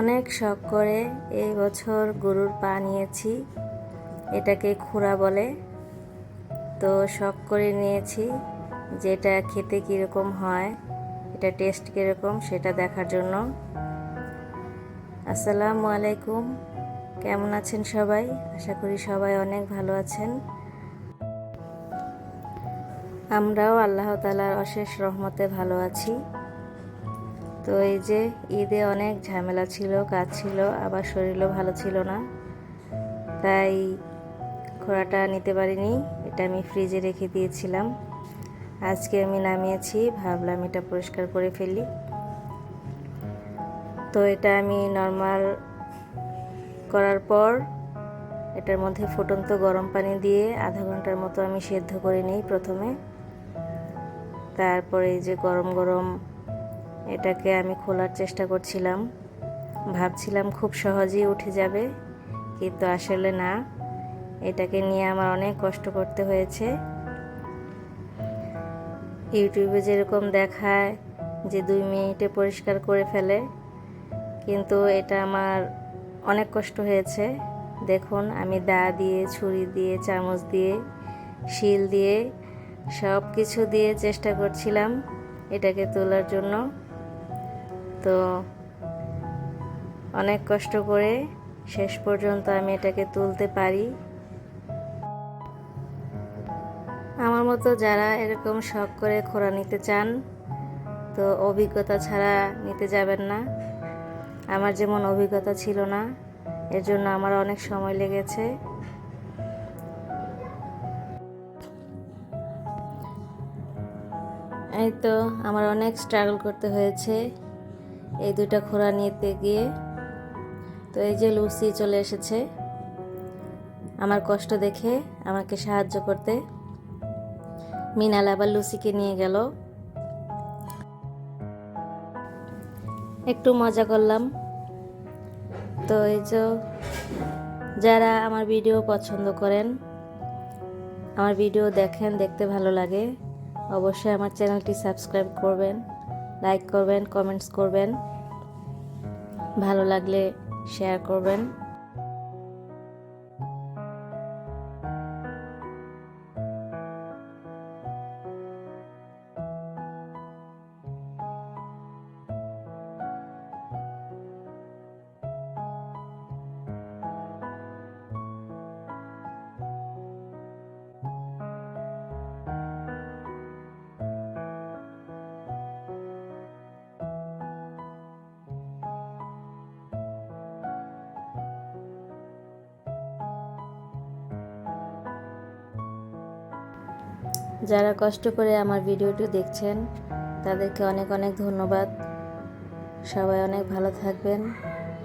অনেক শখ করে এই বছর গরুর পা নিয়েছি, এটাকে খুরা বলে। তো শখ করে নিয়েছি যেটা খেতে কীরকম হয়, এটা টেস্ট কীরকম সেটা দেখার জন্য। আসসালামু আলাইকুম, কেমন আছেন সবাই? আশা করি সবাই অনেক ভালো আছেন। আমরাও আল্লাহ তালার অশেষ রহমতে ভালো আছি। তো এই যে ঈদে অনেক ঝামেলা ছিল, কাজ ছিল, আবার শরীরও ভালো ছিল না। তাই খোড়াটা নিতে পারিনি, এটা আমি ফ্রিজে রেখে দিয়েছিলাম। আজকে আমি নামিয়েছি, ভাবলাম এটা পরিষ্কার করে ফেলি। তো এটা আমি নর্মাল করার পর এটার মধ্যে ফুটন্ত গরম পানি দিয়ে আধা ঘণ্টার মতো আমি সেদ্ধ করে নিই প্রথমে। তারপরে এই যে গরম গরম এটাকে আমি খোলার চেষ্টা করছিলাম। ভাবছিলাম খুব সহজেই উঠে যাবে, কিন্তু আসলে না। এটাকে নিয়ে আমার অনেক কষ্ট করতে হয়েছে। ইউটিউবে যেরকম দেখায় যে দুই মিনিটে পরিষ্কার করে ফেলে, কিন্তু এটা আমার অনেক কষ্ট হয়েছে। দেখুন, আমি দা দিয়ে, ছুরি দিয়ে, চামচ দিয়ে, শিল দিয়ে সব কিছু দিয়ে চেষ্টা করছিলাম এটাকে তোলার জন্য। তো অনেক কষ্ট করে শেষ পর্যন্ত আমি এটাকে তুলতে পারি। আমার মতো যারা এরকম শখ করে খোরা নিতে চান, তো অভিজ্ঞতা ছাড়া নিতে যাবেন না। আমার যেমন অভিজ্ঞতা ছিল না, এর জন্য আমার অনেক সময় লেগেছে। এই তো আমার অনেক স্ট্রাগল করতে হয়েছে। এই দুটা খোরা নিতে গিয়ে তো এই যে লুসি চলে এসেছে আমার কষ্ট দেখে আমাকে সাহায্য করতে। মিনাল আবার লুসিকে নিয়ে গেল। একটু মজা করলাম। তো এই যে যারা আমার ভিডিও পছন্দ করেন, আমার ভিডিও দেখেন, দেখতে ভালো লাগে, অবশ্যই আমার চ্যানেলটি সাবস্ক্রাইব করবেন। লাইক করবেন কমেন্টস করবেন। ভালো লাগলে শেয়ার করবেন। যারা কষ্ট করে আমার ভিডিওটি দেখছেন, তাদেরকে অনেক অনেক ধন্যবাদ। সবাই অনেক ভালো থাকবেন।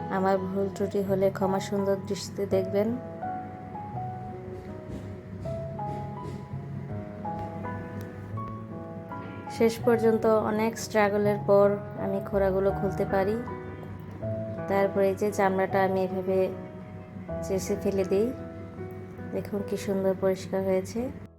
আমার ভুল ত্রুটি হলে ক্ষমা সুন্দর দৃষ্টিতে দেখবেন। শেষ পর্যন্ত অনেক স্ট্রাগলের পর আমি খোরাগুলো খুলতে পারি। তারপরে যে চামড়াটা আমি এভাবে চেষে ফেলে দিই। দেখুন কি সুন্দর পরিষ্কার হয়েছে।